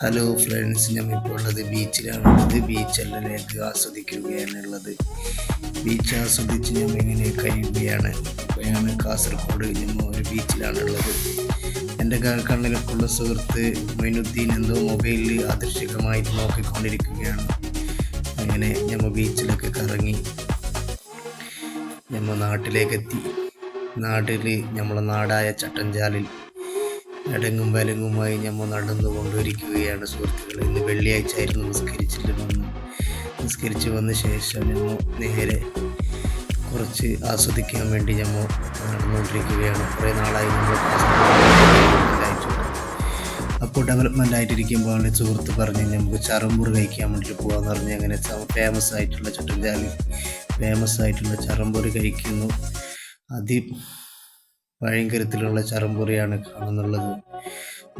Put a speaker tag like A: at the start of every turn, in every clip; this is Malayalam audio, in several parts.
A: ഹലോ ഫ്രണ്ട്സ് ഞാൻ ഇപ്പോൾ ഉള്ളത് ബീച്ചിലാണുള്ളത് ബീച്ചെല്ലാം ലേക്ക് ആസ്വദിക്കുകയാണ് ഉള്ളത് ബീച്ച് ആസ്വദിച്ച് ഞാൻ ഇങ്ങനെ കഴിയുകയാണ്. ഞാൻ കാസർഗോഡ് ഞമ്മ ഒരു ബീച്ചിലാണുള്ളത് എന്റെ കണ്ണിലൊക്കെയുള്ള സുഹൃത്ത് മൈനുദ്ദീൻ എന്തോ മൊബൈലിൽ ആദർശികമായി നോക്കിക്കൊണ്ടിരിക്കുകയാണ്. അങ്ങനെ ഞമ്മ ബീച്ചിലൊക്കെ കറങ്ങി ഞമ്മ നാട്ടിലേക്കെത്തി. നാട്ടിൽ നമ്മളെ നാടായ ചട്ടഞ്ചാലിൽ അടങ്ങും വലങ്ങുമായി നമ്മൾ നടന്നു കൊണ്ടുവരിക്കുകയാണ് സുഹൃത്തുക്കൾ ഇന്ന് വെള്ളിയാഴ്ച ആയിരുന്നു. നിസ്കരിച്ചിട്ട് വന്ന് നിസ്കരിച്ച് വന്ന ശേഷം ഞമ്മ നേരെ കുറച്ച് ആസ്വദിക്കാൻ വേണ്ടി ഞമ്മ നടന്നുകൊണ്ടിരിക്കുകയാണ്. കുറേ നാളായി നമ്മൾ അപ്പോൾ ഡെവലപ്മെന്റ് ആയിട്ടിരിക്കുമ്പോൾ എന്റെ സുഹൃത്ത് പറഞ്ഞ് നമുക്ക് ചറമ്പൂർ കഴിക്കാൻ വേണ്ടിയിട്ട് പോകാമെന്ന് പറഞ്ഞ് അങ്ങനെ ഫേമസ് ആയിട്ടുള്ള ചട്ടഞ്ചാലി ഫേമസ് ആയിട്ടുള്ള ചറമ്പൂർ കഴിക്കുന്നു. അതി ഭയങ്കരത്തിലുള്ള ചറമ്പുറിയാണ് കാണുന്നുള്ളത്.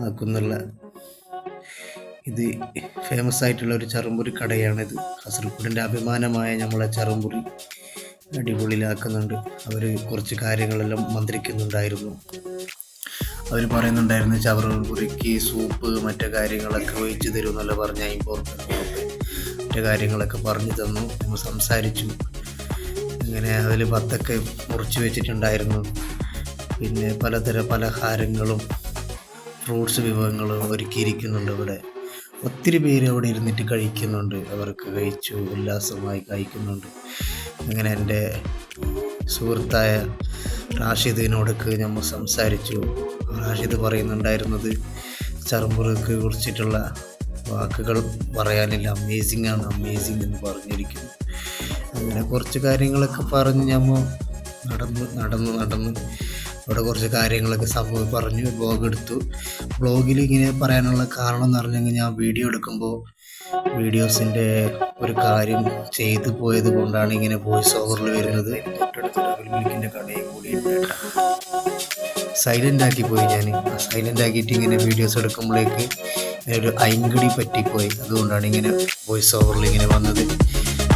A: നോക്കുന്നുള്ള ഇത് ഫേമസ് ആയിട്ടുള്ള ഒരു ചറമ്പുറി കടയാണിത്. കാസർഗോഡിന്റെ അഭിമാനമായ നമ്മളെ ചറമ്പുറി അടിപൊളിയിലാക്കുന്നുണ്ട്. അവർ കുറച്ച് കാര്യങ്ങളെല്ലാം മന്ത്രിക്കുന്നുണ്ടായിരുന്നു. അവർ പറയുന്നുണ്ടായിരുന്നു ചവറുപുരിക്ക് സൂപ്പ് മറ്റു കാര്യങ്ങളൊക്കെ തരും എന്നല്ല പറഞ്ഞ ഇമ്പോർട്ടന്റ് മറ്റു കാര്യങ്ങളൊക്കെ പറഞ്ഞു തന്നു. നമ്മൾ സംസാരിച്ചു. അങ്ങനെ അതിൽ പത്തൊക്കെ മുറിച്ച് വെച്ചിട്ടുണ്ടായിരുന്നു. പിന്നെ പലതര പലഹാരങ്ങളും ഫ്രൂട്ട്സ് വിഭവങ്ങളും ഒരുക്കിയിരിക്കുന്നുണ്ട് ഇവിടെ. ഒത്തിരി പേര് അവിടെ ഇരുന്നിട്ട് കഴിക്കുന്നുണ്ട്. അവർക്ക് കഴിച്ചു ഉല്ലാസമായി കഴിക്കുന്നുണ്ട്. അങ്ങനെ എന്റെ സുഹൃത്തായ റാഷിദിനോടൊക്കെ നമ്മൾ സംസാരിച്ചു. റാഷിദ് പറയുന്നുണ്ടായിരുന്നത് ചർമുറക്ക് കുറിച്ചിട്ടുള്ള വാക്കുകൾ പറയാനില്ല. അമേസിംഗ് ആണ് അമേസിംഗ് എന്ന് പറഞ്ഞിരിക്കുന്നു. അങ്ങനെ കുറച്ച് കാര്യങ്ങളൊക്കെ പറഞ്ഞ് നമ്മൾ നടന്ന് നടന്ന് നടന്ന് അവിടെ കുറച്ച് കാര്യങ്ങളൊക്കെ സംഭവം പറഞ്ഞു ബ്ലോഗ് എടുത്തു. ബ്ലോഗിൽ ഇങ്ങനെ പറയാനുള്ള കാരണം എന്ന് പറഞ്ഞെങ്കിൽ ഞാൻ വീഡിയോ എടുക്കുമ്പോൾ വീഡിയോസിന്റെ ഒരു കാര്യം ചെയ്തു പോയത് കൊണ്ടാണ് ഇങ്ങനെ വോയിസ് ഓവറിൽ വരുന്നത്. തൊട്ടടുത്തൊരു മിൽക്കിന്റെ കടയും കൂടിയുണ്ട് സൈലന്റ് ആക്കി പോയി ഞാൻ സൈലന്റ് ആക്കിയിട്ട് ഇങ്ങനെ വീഡിയോസ് എടുക്കുമ്പോഴേക്ക് ഒരു ഐങ്കടി പറ്റിപ്പോയി. അതുകൊണ്ടാണ് ഇങ്ങനെ വോയിസ് ഓവറിൽ ഇങ്ങനെ വന്നത്.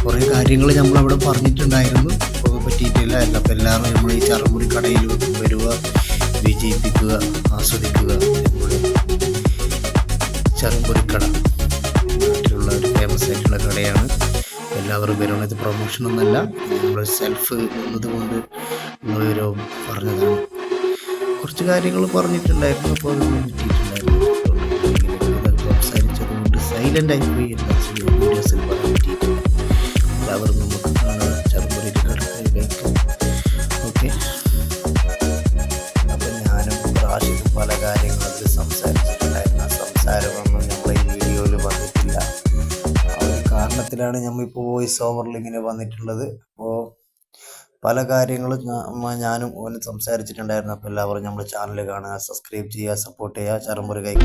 A: കുറേ കാര്യങ്ങൾ നമ്മൾ അവിടെ പറഞ്ഞിട്ടുണ്ടായിരുന്നു പറ്റിയിട്ടില്ല. അല്ല അപ്പോൾ എല്ലാവരും നമ്മൾ ഈ ചറുമുറി കടയിൽ വിജയിപ്പിക്കുക ആസ്വദിക്കുക. നമ്മുടെ ചറുമ്പുരിക്കട നാട്ടിലുള്ള ഒരു ഫേമസ് ആയിട്ടുള്ള കടയാണ്. എല്ലാവരും വരണം. ഇത് പ്രൊമോഷനൊന്നല്ല നമ്മൾ സെൽഫ് എന്നതുകൊണ്ട് നമ്മളൊരു പറഞ്ഞതാണ്. കുറച്ച് കാര്യങ്ങൾ പറഞ്ഞിട്ടുണ്ടായിരുന്നു. അപ്പോൾ അതൊന്നും പറ്റിയിട്ടുണ്ടായിരുന്നു സംസാരിച്ചത് സൈലന്റ് ആയി പോയി. എല്ലാ വീഡിയോസിൽ പറയാൻ അതിൽ സംസാരിച്ചിട്ടുണ്ടായിരുന്നു ആ സംസാരമൊന്നും നമ്മളെ ഈ വീഡിയോയിൽ വന്നിട്ടില്ല. ആ ഒരു കാരണത്തിലാണ് നമ്മളിപ്പോൾ വോയിസ് ഓവറിൽ ഇങ്ങനെ വന്നിട്ടുള്ളത്. അപ്പോൾ പല കാര്യങ്ങളും ഞാനും ഓനും സംസാരിച്ചിട്ടുണ്ടായിരുന്നു. അപ്പോൾ എല്ലാവരും നമ്മുടെ ചാനൽ കാണുക സബ്സ്ക്രൈബ് ചെയ്യുക സപ്പോർട്ട് ചെയ്യുക. ചറുമുറി കൈ